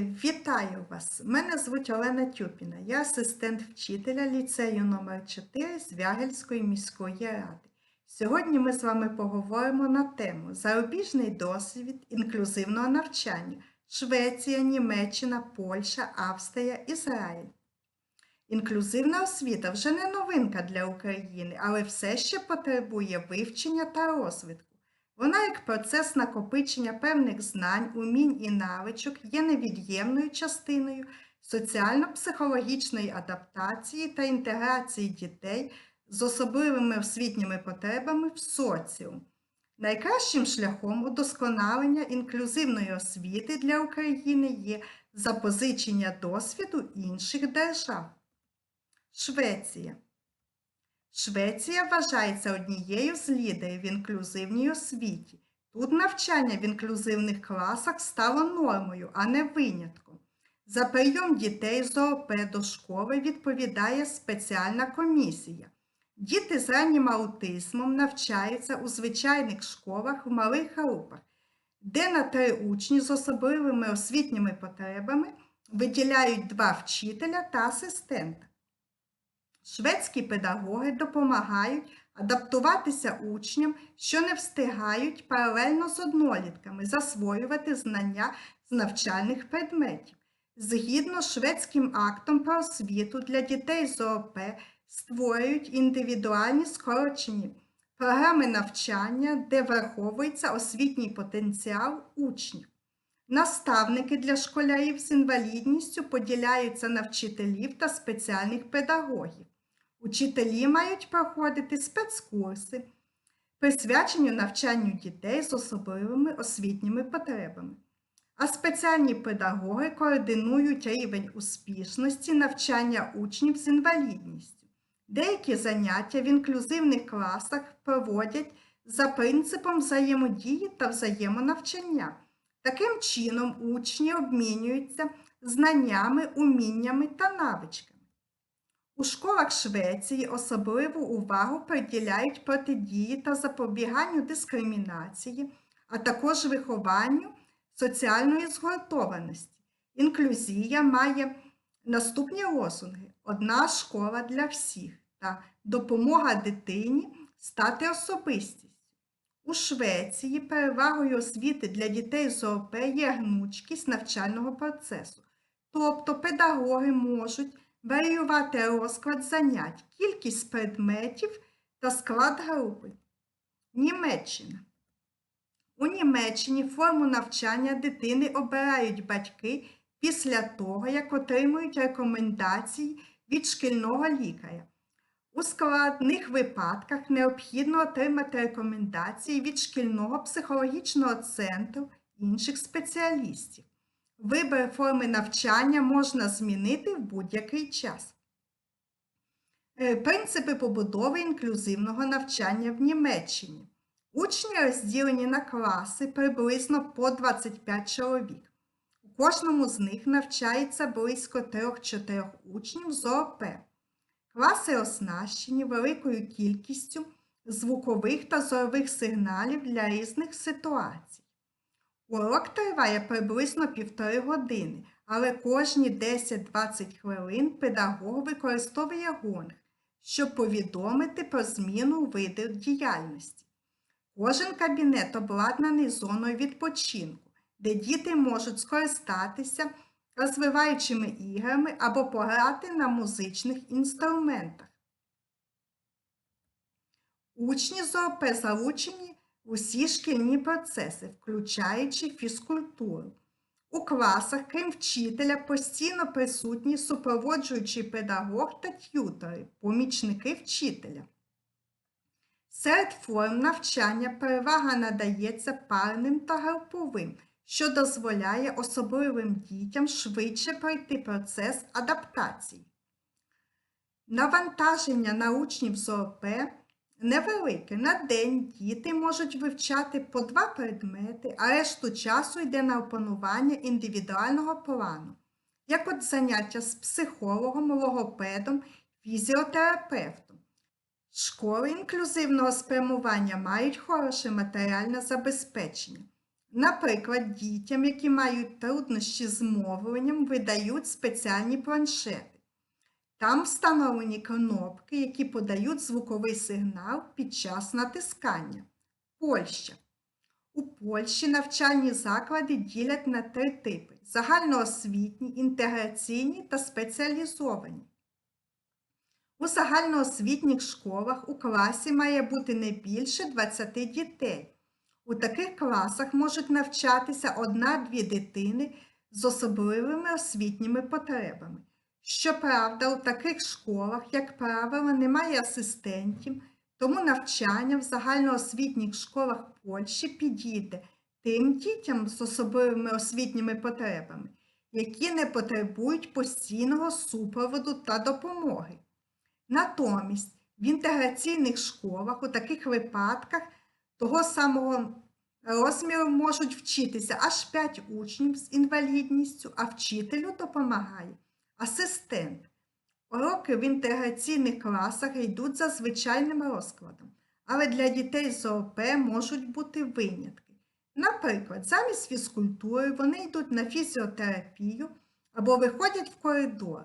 Вітаю вас! Мене звуть Олена Тюпіна. Я асистент вчителя ліцею номер 4 Звягельської міської ради. Сьогодні ми з вами поговоримо на тему Зарубіжний досвід інклюзивного навчання Швеція, Німеччина, Польща, Австрія, Ізраїль. Інклюзивна освіта вже не новинка для України, але все ще потребує вивчення та розвитку. Вона, як процес накопичення певних знань, умінь і навичок, є невід'ємною частиною соціально-психологічної адаптації та інтеграції дітей з особливими освітніми потребами в соціум. Найкращим шляхом удосконалення інклюзивної освіти для України є запозичення досвіду інших держав. Швеція. Швеція вважається однією з лідерів в інклюзивній освіті. Тут навчання в інклюзивних класах стало нормою, а не винятком. За прийом дітей з ООП до школи відповідає спеціальна комісія. Діти з раннім аутизмом навчаються у звичайних школах в малих групах, де на три учні з особливими освітніми потребами виділяють два вчителя та асистента. Шведські педагоги допомагають адаптуватися учням, що не встигають паралельно з однолітками засвоювати знання з навчальних предметів. Згідно з шведським актом про освіту для дітей з ООП створюють індивідуальні скорочені програми навчання, де враховується освітній потенціал учнів. Наставники для школярів з інвалідністю поділяються на вчителів та спеціальних педагогів. Учителі мають проходити спецкурси, присвячені навчанню дітей з особливими освітніми потребами. А спеціальні педагоги координують рівень успішності навчання учнів з інвалідністю. Деякі заняття в інклюзивних класах проводять за принципом взаємодії та взаємонавчання. Таким чином, учні обмінюються знаннями, уміннями та навичками. У школах Швеції особливу увагу приділяють протидії та запобіганню дискримінації, а також вихованню соціальної згуртованості. Інклюзія має наступні лозунги: одна школа для всіх та допомога дитині стати особистістю. У Швеції перевагою освіти для дітей з ООП є гнучкість навчального процесу, тобто педагоги можуть варіювати розклад занять, кількість предметів та склад групи. Німеччина. У Німеччині форму навчання дитини обирають батьки після того, як отримують рекомендації від шкільного лікаря. У складних випадках необхідно отримати рекомендації від шкільного психологічного центру інших спеціалістів. Вибір форми навчання можна змінити в будь-який час. Е, Принципи побудови інклюзивного навчання в Німеччині. Учні розділені на класи приблизно по 25 чоловік. У кожному з них навчається близько 3-4 учнів з ООП. Класи оснащені великою кількістю звукових та зорових сигналів для різних ситуацій. Урок триває приблизно півтори години, але кожні 10-20 хвилин педагог використовує гонг, щоб повідомити про зміну виду діяльності. Кожен кабінет обладнаний зоною відпочинку, де діти можуть скористатися розвиваючими іграми або пограти на музичних інструментах. Учні з ОП залучені усі шкільні процеси, включаючи фізкультуру. У класах, крім вчителя, постійно присутні супроводжуючий педагог та т'ютори, помічники вчителя. Серед форм навчання перевага надається парним та груповим, що дозволяє особливим дітям швидше пройти процес адаптації. Навантаження на учнів з ООП невелике. На день діти можуть вивчати по два предмети, а решту часу йде на опанування індивідуального плану, як от заняття з психологом, логопедом, фізіотерапевтом. Школи інклюзивного спрямування мають хороше матеріальне забезпечення. Наприклад, дітям, які мають труднощі з мовленням, видають спеціальні планшети. Там встановлені кнопки, які подають звуковий сигнал під час натискання. Польща. У Польщі навчальні заклади ділять на три типи: загальноосвітні, інтеграційні та спеціалізовані. У загальноосвітніх школах у класі має бути не більше 20 дітей. У таких класах можуть навчатися одна-дві дитини з особливими освітніми потребами. Щоправда, у таких школах, як правило, немає асистентів, тому навчання в загальноосвітніх школах Польщі підійде тим дітям з особливими освітніми потребами, які не потребують постійного супроводу та допомоги. Натомість в інтеграційних школах у таких випадках того самого розміру можуть вчитися аж 5 учнів з інвалідністю, а вчителю допомагає асистент. Уроки в інтеграційних класах йдуть за звичайним розкладом, але для дітей з ООП можуть бути винятки. Наприклад, замість фізкультури вони йдуть на фізіотерапію або виходять в коридор,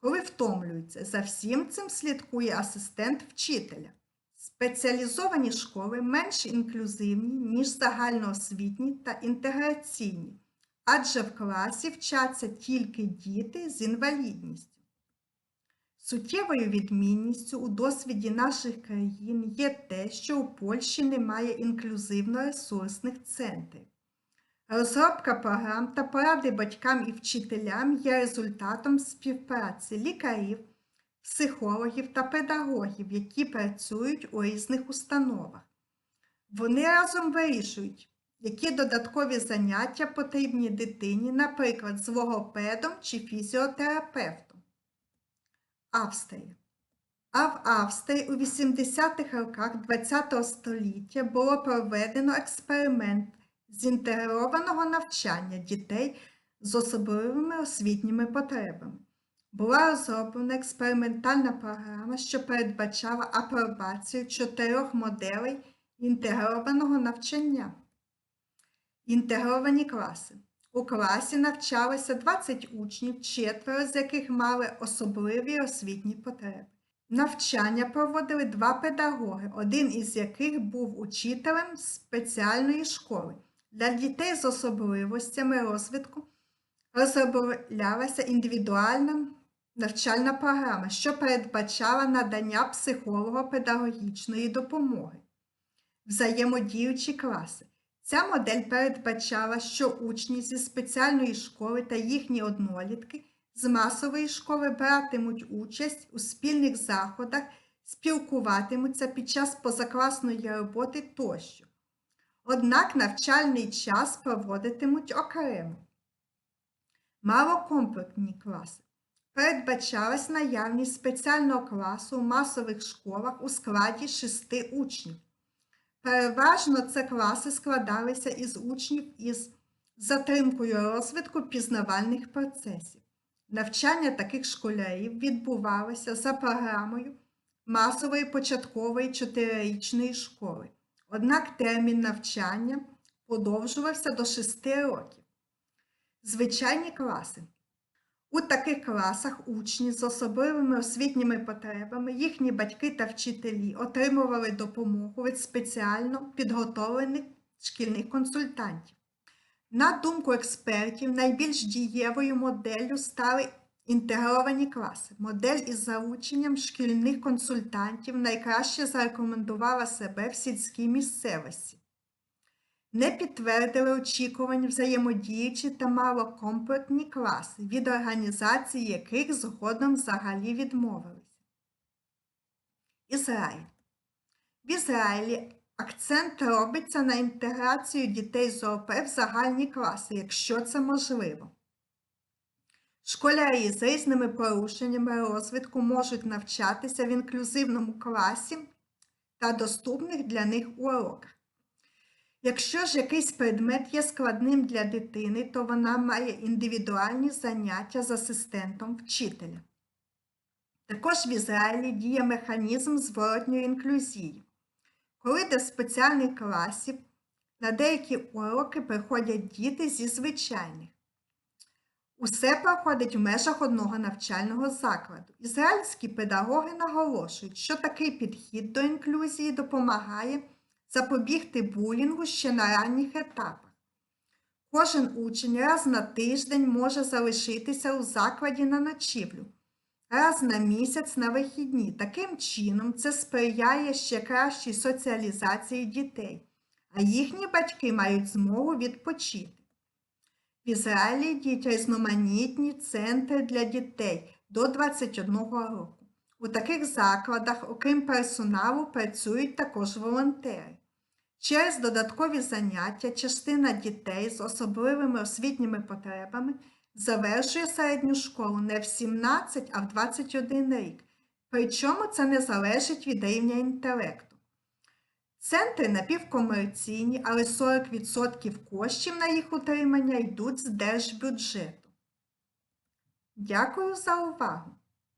коли втомлюються. За всім цим слідкує асистент вчителя. Спеціалізовані школи менш інклюзивні, ніж загальноосвітні та інтеграційні, адже в класі вчаться тільки діти з інвалідністю. Суттєвою відмінністю у досвіді наших країн є те, що у Польщі немає інклюзивно-ресурсних центрів. Розробка програм та поради батькам і вчителям є результатом співпраці лікарів, психологів та педагогів, які працюють у різних установах. Вони разом вирішують, які додаткові заняття потрібні дитині, наприклад, з логопедом чи фізіотерапевтом. Австрія. А в Австрії у 80-х роках ХХ століття було проведено експеримент з інтегрованого навчання дітей з особливими освітніми потребами. Була розроблена експериментальна програма, що передбачала апробацію чотирьох моделей інтегрованого навчання. Інтегровані класи. У класі навчалося 20 учнів, четверо з яких мали особливі освітні потреби. Навчання проводили два педагоги, один із яких був учителем спеціальної школи. Для дітей з особливостями розвитку розроблялася індивідуальна навчальна програма, що передбачала надання психолого-педагогічної допомоги, взаємодіючі класи. Ця модель передбачала, що учні зі спеціальної школи та їхні однолітки з масової школи братимуть участь у спільних заходах, спілкуватимуться під час позакласної роботи тощо. Однак навчальний час проводитимуть окремо. Малокомплектні класи. Передбачалась наявність спеціального класу у масових школах у складі шести учнів. Переважно це класи складалися із учнів із затримкою розвитку пізнавальних процесів. Навчання таких школярів відбувалося за програмою масової початкової чотирирічної школи. Однак термін навчання подовжувався до 6 років. Звичайні класи. У таких класах учні з особливими освітніми потребами, їхні батьки та вчителі отримували допомогу від спеціально підготовлених шкільних консультантів. На думку експертів, найбільш дієвою моделлю стали інтегровані класи. Модель із залученням шкільних консультантів найкраще зарекомендувала себе в сільській місцевості не підтвердили очікувань взаємодіючі та малокомплектні класи, від організації яких згодом взагалі відмовилися. Ізраїль. В Ізраїлі акцент робиться на інтеграцію дітей з ОП в загальні класи, якщо це можливо. Школярі з різними порушеннями розвитку можуть навчатися в інклюзивному класі та доступних для них уроках. Якщо ж якийсь предмет є складним для дитини, то вона має індивідуальні заняття з асистентом вчителя. Також в Ізраїлі діє механізм зворотньої інклюзії. Коли до спеціальних класів На деякі уроки приходять діти зі звичайних. Усе проходить в межах одного навчального закладу. Ізраїльські педагоги наголошують, що такий підхід до інклюзії допомагає запобігти булінгу ще на ранніх етапах. Кожен учень раз на тиждень може залишитися у закладі на ночівлю, раз на місяць на вихідні. Таким чином, це сприяє ще кращій соціалізації дітей, а їхні батьки мають змогу відпочити. В Ізраїлі діють різноманітні центри для дітей до 21 року. У таких закладах, окрім персоналу, працюють також волонтери. Через додаткові заняття частина дітей з особливими освітніми потребами завершує середню школу не в 17, а в 21 рік. Причому це не залежить від рівня інтелекту. Центри напівкомерційні, але 40% коштів на їх утримання йдуть з держбюджету. Дякую за увагу!